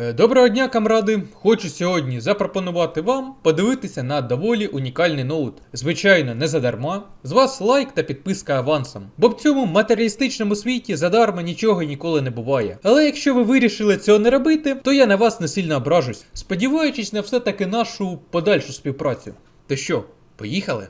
Е, Доброго дня, камради! Хочу сьогодні запропонувати вам подивитися на доволі унікальний ноут. Звичайно, не задарма. З вас лайк та підписка авансом. Бо в цьому матеріалістичному світі задарма нічого ніколи не буває. Але якщо ви вирішили цього не робити, то я на вас не сильно ображусь, сподіваючись на все-таки нашу подальшу співпрацю. То що, поїхали?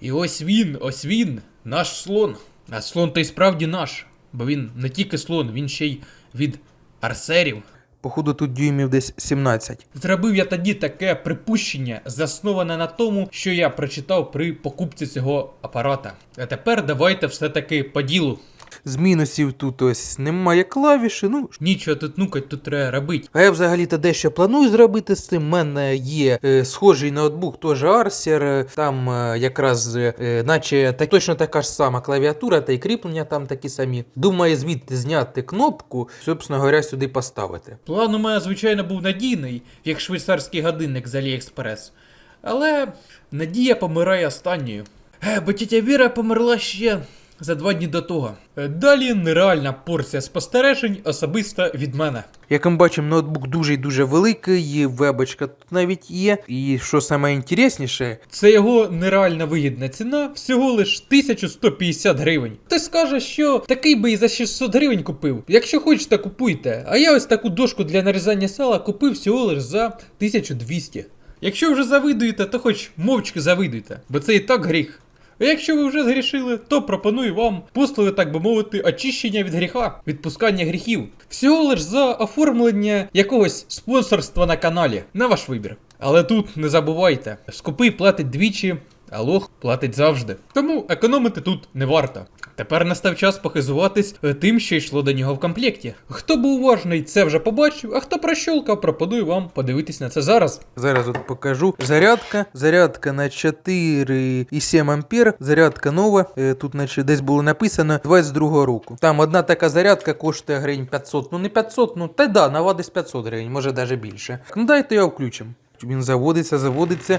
І ось він, ось він, наш слон. А слон то справді наш, бо він не тільки слон, він ще й від арсерів. Походу тут дюймів десь 17. Зробив я тоді таке припущення, засноване на тому, що я прочитав при покупці цього апарата. А тепер давайте все-таки по ділу. З мінусів тут ось немає клавіші, ну. Нічого тут нукать, тут треба робити. А я взагалі-то дещо планую зробити з цим. У мене є е, схожий ноутбук, теж Arcer. е, Там е, якраз, е, наче так, точно така ж сама клавіатура та й кріплення там такі самі. Думаю, звідти зняти кнопку, собственно говоря, сюди поставити. План у мене, звичайно, був надійний, як швейцарський годинник з Аліекспрес. Але надія помирає останньою. Е, бо тітя Віра померла ще за два дні до того. Е, Далі нереальна порція спостережень особисто від мене. Як ми бачимо, ноутбук дуже і дуже великий, вебочка тут навіть є. І що саме інтересніше, Це його нереальна вигідна ціна, всього лиш 1150 гривень. Хтось скаже, що такий би і за 600 гривень купив. Якщо хочете, купуйте. А я ось таку дошку для нарізання сала купив всього лиш за 1200. Якщо вже завидуєте, то хоч мовчки завидуйте, бо це і так гріх. А якщо ви вже згрішили, то пропоную вам послуги, так би мовити, очищення від гріха, відпускання гріхів. Всього лиш за оформлення якогось спонсорства на каналі, на ваш вибір. Але тут не забувайте, скупий платить двічі, а лох платить завжди. Тому економити тут не варто. Тепер настав час похизуватись е, тим, що йшло до нього в комплекті. Хто був уважний, це вже побачив, а хто прощолкав, пропоную вам подивитись на це зараз. Зараз от покажу. Зарядка. Зарядка на 4,7 ампер. Зарядка нова. Е, Тут наче десь було написано 22 року. Там одна така зарядка коштує гривень 500. Ну не 500, ну та й да, нова десь 500 гривень, може навіть більше. Ну дайте його включимо. Він заводиться, заводиться.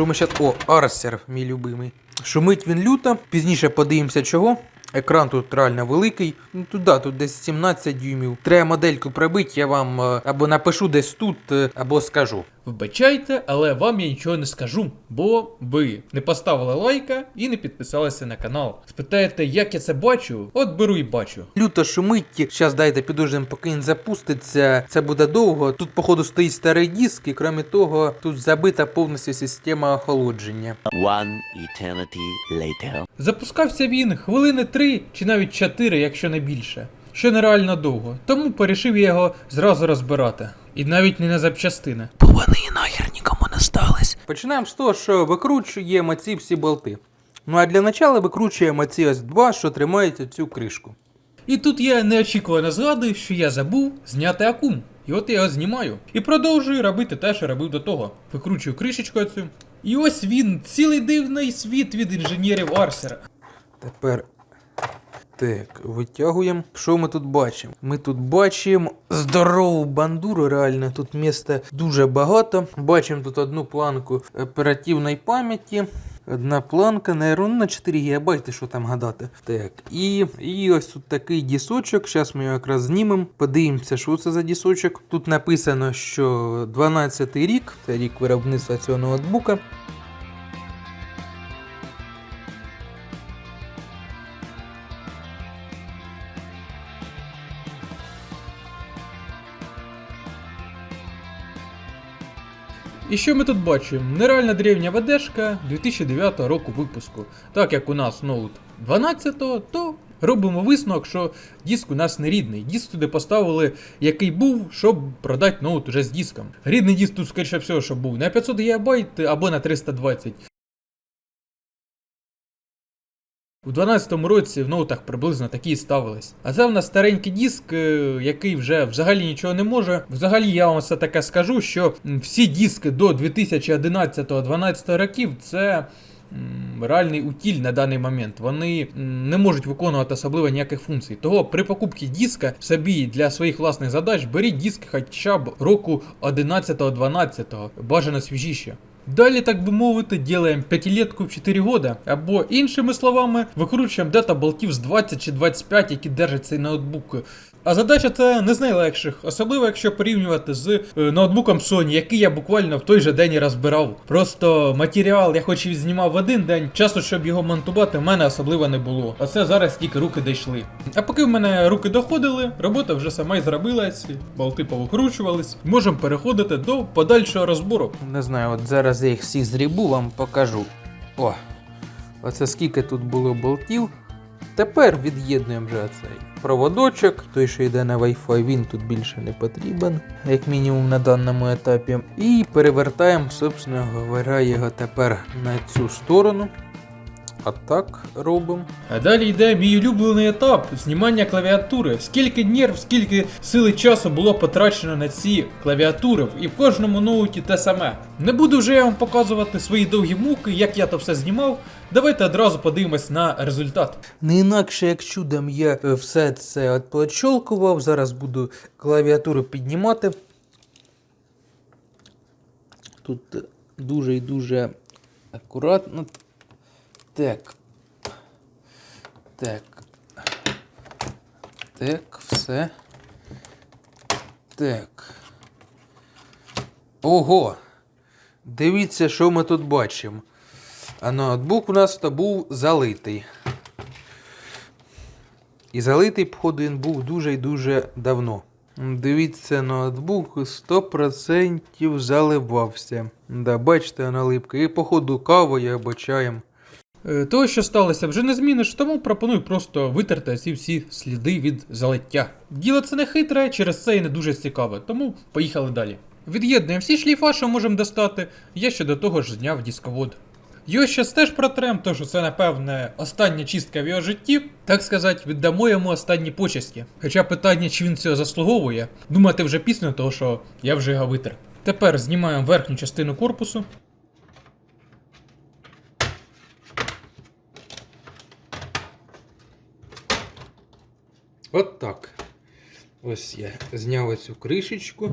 Що ми зараз... О, Арсер, мій любимий. Шумить він люто. Пізніше подивимося чого. Екран тут реально великий. Ну тут да, тут десь 17 дюймів. Треба модельку пробити, я вам е, або напишу десь тут, е, або скажу. Вибачайте, але вам я нічого не скажу, бо ви не поставили лайка і не підписалися на канал. Спитаєте, як я це бачу? От беру і бачу. Люто шумить. Зараз дайте підождемо, поки він запуститься. Це буде довго. Тут, походу, стоїть старий диск, і крім того, тут забита повністю система охолодження. One eternity later. Запускався він хвилини 3 чи навіть 4, якщо не більше. Що нереально довго. Тому порішив я його зразу розбирати. І навіть не на запчастини. Бо вони нахер нікому не стались. Починаємо з того, що викручуємо ці всі болти. Ну а для початку викручуємо ці ось два, що тримають цю кришку. І тут я неочікувано згадую, що я забув зняти акум. І от я його знімаю. І продовжую робити те, що робив до того. Викручую кришечку цю. І ось він, цілий дивний світ від інженерів Арсера. Тепер так, витягуємо. Що ми тут бачимо? Ми тут бачимо здорову бандуру, реально тут місця дуже багато. Бачимо тут одну планку оперативної пам'яті. Одна планка, наверное, на 4 ГБ, що там гадати. Так, і, і ось тут такий дісочок. Зараз ми його якраз знімемо. Подивимося, що це за дісочок. Тут написано, що 12 рік, це рік виробництва цього ноутбука. І що ми тут бачимо? Нереальна древня ведешка 2009 року випуску. Так як у нас ноут 12-го, то робимо висновок, що диск у нас не рідний. Диск туди поставили, який був, щоб продати ноут уже з диском. Рідний диск тут, скоріше всього, щоб був на 500 ГБ або на 320. У 12-му році в ноутах приблизно такі і ставились. А це в нас старенький диск, е, який вже взагалі нічого не може. Взагалі я вам все таке скажу, що всі диски до 2011-2012 років це. Реальний утіль на даний момент вони не можуть виконувати особливо ніяких функцій. Того при покупці диска собі для своїх власних задач беріть диск хоча б року 11-12, бажано свіжіше. Далі, так би мовити, ділаємо п'ятилетку в 4 года, або іншими словами, викручуємо дата болтів з 20 чи 25, які держать цей ноутбук. А задача це не з найлегших, особливо якщо порівнювати з е, ноутбуком Sony, який я буквально в той же день і розбирав. Просто матеріал я хоч і знімав в один день, часу, щоб його монтувати, в мене особливо не було. А це зараз тільки руки дійшли. А поки в мене руки доходили, робота вже сама й зробилась, болти повикручувались. Можемо переходити до подальшого розбору. Не знаю, от зараз я їх всіх зрібу, вам покажу. О, оце скільки тут було болтів. Тепер від'єднуємо вже цей проводочок, той, що йде на Wi-Fi, він тут більше не потрібен, як мінімум на даному етапі. І перевертаємо, собственно говоря, його тепер на цю сторону. А так робимо. А далі йде мій улюблений етап знімання клавіатури. Скільки нерв, скільки сили часу було потрачено на ці клавіатури, і в кожному ноуті те саме. Не буду вже я вам показувати свої довгі муки, як я то все знімав. Давайте одразу подивимось на результат. Не інакше, як чудом я е, все це отплачолкував. Зараз буду клавіатуру піднімати. Тут е, дуже і дуже акуратно. Так. Так. Так, все. Так. Ого! Дивіться, що ми тут бачимо. А ноутбук у нас то був залитий. І залитий, походу, він був дуже і дуже давно. Дивіться, ноутбук 100% заливався. Да, бачите, налипка. І походу кавою або чаєм. Е, Того, що сталося, вже не зміниш, тому пропоную просто витерти ці всі сліди від залиття. Діло це не хитре, через це і не дуже цікаве, тому поїхали далі. Від'єднуємо всі шліфа, що можемо достати. Я ще до того ж зняв дисковод. Його щас теж протрем, що це, напевне, остання чистка в його житті. Так сказати, віддамо йому останні почесті. Хоча питання, чи він цього заслуговує, думати вже після того, що я вже його витер. Тепер знімаємо верхню частину корпусу. От так. Ось я зняв цю кришечку.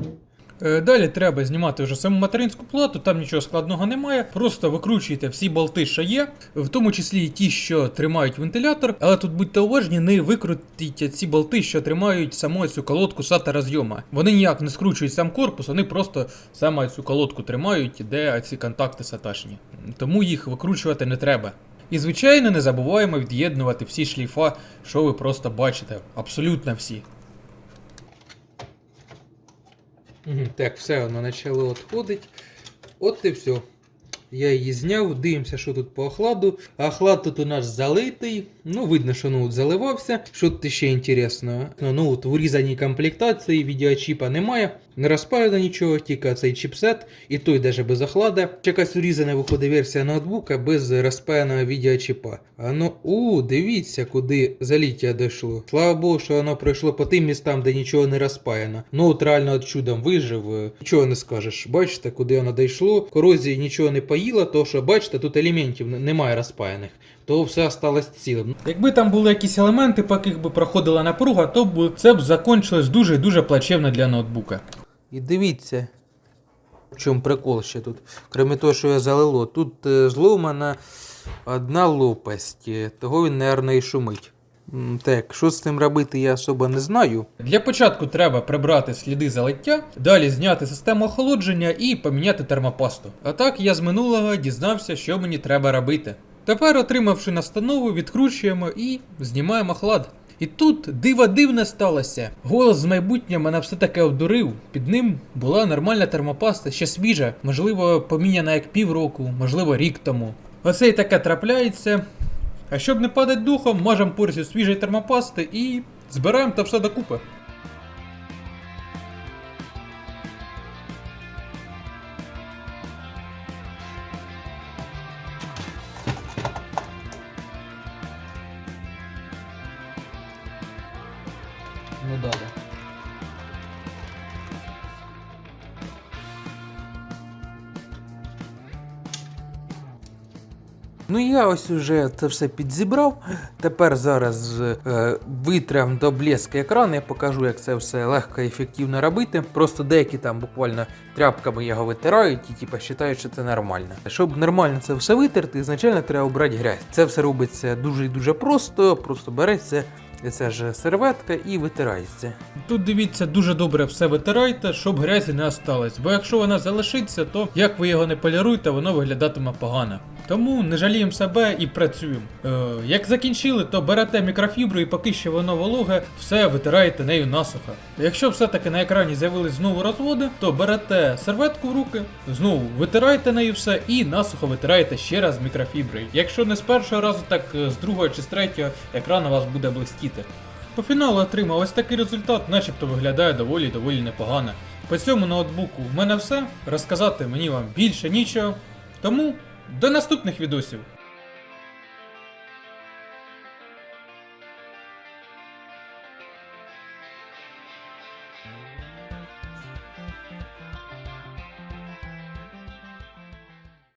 Е, Далі треба знімати вже саму материнську плату, там нічого складного немає. Просто викручуєте всі болти, що є, в тому числі і ті, що тримають вентилятор. Але тут будьте уважні, не викрутіть ці болти, що тримають саму цю колодку SATA розйома. Вони ніяк не скручують сам корпус, вони просто саме цю колодку тримають, де ці контакти саташні. Тому їх викручувати не треба. І звичайно, не забуваємо від'єднувати всі шліфа, що ви просто бачите. Абсолютно всі. Так, все, воно почало відходити. От і все. Я її зняв, дивимося, що тут по охладу. Охлад тут у нас залитий. Ну, видно, що ноут заливався. Що тут ще інтересного? Ну, ноут в урізаній комплектації, відеочіпа немає. Не розпаяно нічого, тільки цей чіпсет, і той даже без охлада. Якась урізана виходить версія ноутбука без розпаяного відеочіпа. А ну, у, дивіться, куди заліття дійшло. Слава Богу, що воно пройшло по тим містам, де нічого не розпаяно. Ноут реально чудом вижив. Нічого не скажеш. Бачите, куди воно дійшло. Корозії нічого не поїла, то що бачите, тут елементів немає розпаяних. То все осталось цілим. Якби там були якісь елементи, по яких би проходила напруга, то б це б закончилось дуже і дуже плачевно для ноутбука. І дивіться, в чому прикол ще тут. Крім того, що я залило, тут е, зломана одна лопасть, е, того він, мабуть, і шумить. Так, що з цим робити, я особо не знаю. Для початку треба прибрати сліди залиття, далі зняти систему охолодження і поміняти термопасту. А так я з минулого дізнався, що мені треба робити. Тепер, отримавши настанову, відкручуємо і знімаємо охлад. І тут диво дивне сталося. Голос з майбутнього мене все таки обдурив. Під ним була нормальна термопаста, ще свіжа, можливо, поміняна як півроку, можливо, рік тому. Оце і таке трапляється. А щоб не падати духом, мажемо порцію свіжої термопасти і збираємо та все докупи. Ну я ось уже це все підзібрав. Тепер зараз е, витрям до блеска екран, я покажу, як це все легко і ефективно робити. Просто деякі там буквально тряпками його витирають і типу, вважають, що це нормально. Щоб нормально це все витерти, ізначально треба обрати грязь. Це все робиться дуже і дуже просто, просто береться. Ця ж серветка і витирається. Тут дивіться, дуже добре все витирайте, щоб грязі не осталось. Бо якщо вона залишиться, то як ви його не поліруєте, воно виглядатиме погано. Тому не жаліємо себе і працюємо. Е, як закінчили, то берете мікрофібру і поки що воно вологе, все витираєте нею насухо. Якщо все-таки на екрані з'явились знову розводи, то берете серветку в руки, знову витираєте нею все і насухо витираєте ще раз мікрофіброю. Якщо не з першого разу, так е, з другого чи з третього екран у вас буде блистіти. По фіналу отримав ось такий результат, начебто виглядає доволі доволі непогано. По цьому ноутбуку в мене все. Розказати мені вам більше нічого. Тому до наступних відосів.